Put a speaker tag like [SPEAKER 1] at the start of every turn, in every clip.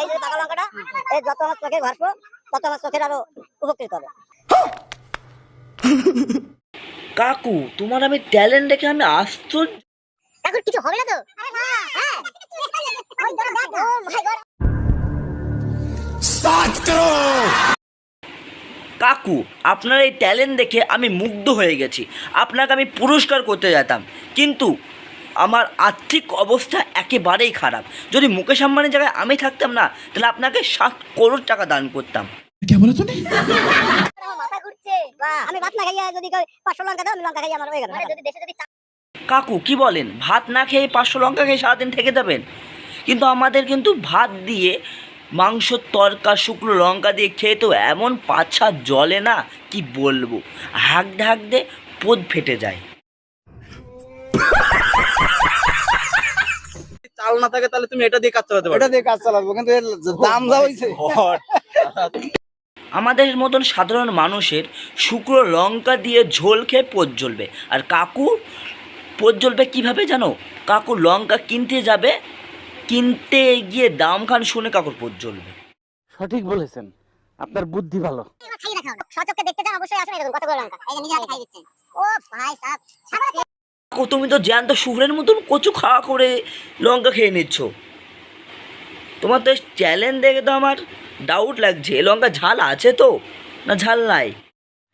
[SPEAKER 1] এই যে পাকা লঙ্কাটা এই যত আমার চোখে ঘাসবো তত আমার চোখের আরও উপকৃত হবে।
[SPEAKER 2] কাকু তোমার আমি ট্যালেন্ট দেখে আমি আশ্চর্য।
[SPEAKER 1] এখন কিছু হবে না তো? হ্যাঁ!
[SPEAKER 2] কাকু আপনার এই ট্যালেন্ট দেখে আমি মুগ্ধ হয়ে গেছি। আপনাকে আমি পুরস্কার করতে যেতাম। কিন্তু আমার আর্থিক অবস্থা একেবারেই খারাপ। যদি মুকেশ আম্বানির জায়গায় আমি থাকতাম না তাহলে আপনাকে সাত করোড় টাকা দান করতাম। কাকু কি বলেন? ভাত না খেয়ে পাঁচশো লঙ্কা খেয়ে সারাদিন থেকে যাবেন? কিন্তু আমাদের কিন্তু ভাত দিয়ে মাংস তরকা শুকনো লঙ্কা দিয়ে খেয়ে তো এমন পাছা জলে না কি বলব? হাঁকতে হাঁকতে পোদ ফেটে যায়।
[SPEAKER 3] চাল না থাকে তাহলে তুমি এটা দিয়ে কাজ চালাতে
[SPEAKER 4] এটা দিয়ে কাজ চালাবো কিন্তু এর দাম যা হয়েছে
[SPEAKER 2] আমাদের মতন সাধারণ মানুষের শুকনো লঙ্কা দিয়ে ঝোল খেয়ে পোদ জ্বলবে। আর কাকু পোদ জ্বলবে কীভাবে জানো? কাকু লঙ্কা কিনতে যাবে কিনতে গিয়ে দাম খান শুনে কাকুর পোদ জ্বলবে।
[SPEAKER 5] সঠিক বলেছেন। আপনার বুদ্ধি ভালো।
[SPEAKER 1] খাইয়ে দেখাও সচককে দেখতে চান অবশ্যই আসুন এরকম কতগুলো লঙ্কা এই যে নিজে খাইয়ে দিচ্ছেন। ও ভাই সাহেব
[SPEAKER 2] কাকু তুমি তো জ্যান্ত শুকরের মতন কচু খাওয়া করে লঙ্কা খেয়ে নিচ্ছ। তোমার তো চ্যালেঞ্জ দেখে তো আমার ডাউট লাগছে। লঙ্কা ঝাল আছে তো? না ঝাল নাই?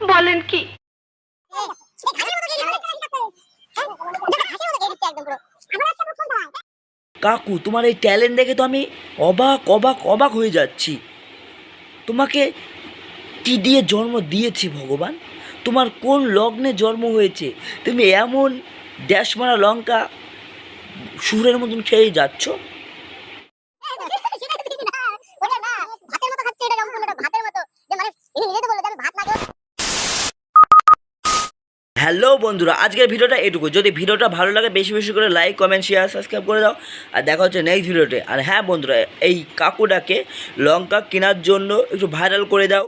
[SPEAKER 2] বলেন কি? কাকু তোমার এই ট্যালেন্ট দেখে তো আমি অবাক অবাক অবাক হয়ে যাচ্ছি। তোমাকে কি দিয়ে জন্ম দিয়েছি ভগবান? তোমার কোন লগ্নে জন্ম হয়েছে? তুমি এমন ড্যাশ মারা লঙ্কা সুরের মতন খেয়ে যাচ্ছ? হ্যালো বন্ধুরা, আজকের ভিডিওটা এটুকু। যদি ভিডিওটা ভালো লাগে, বেশি বেশি করে লাইক কমেন্ট শেয়ার সাবস্ক্রাইব করে দাও। আর দেখা হচ্ছে নেক্সট ভিডিওতে। আর হ্যাঁ বন্ধুরা, এই কাকুটাকে লঙ্কা কেনার জন্য একটু ভাইরাল করে দাও।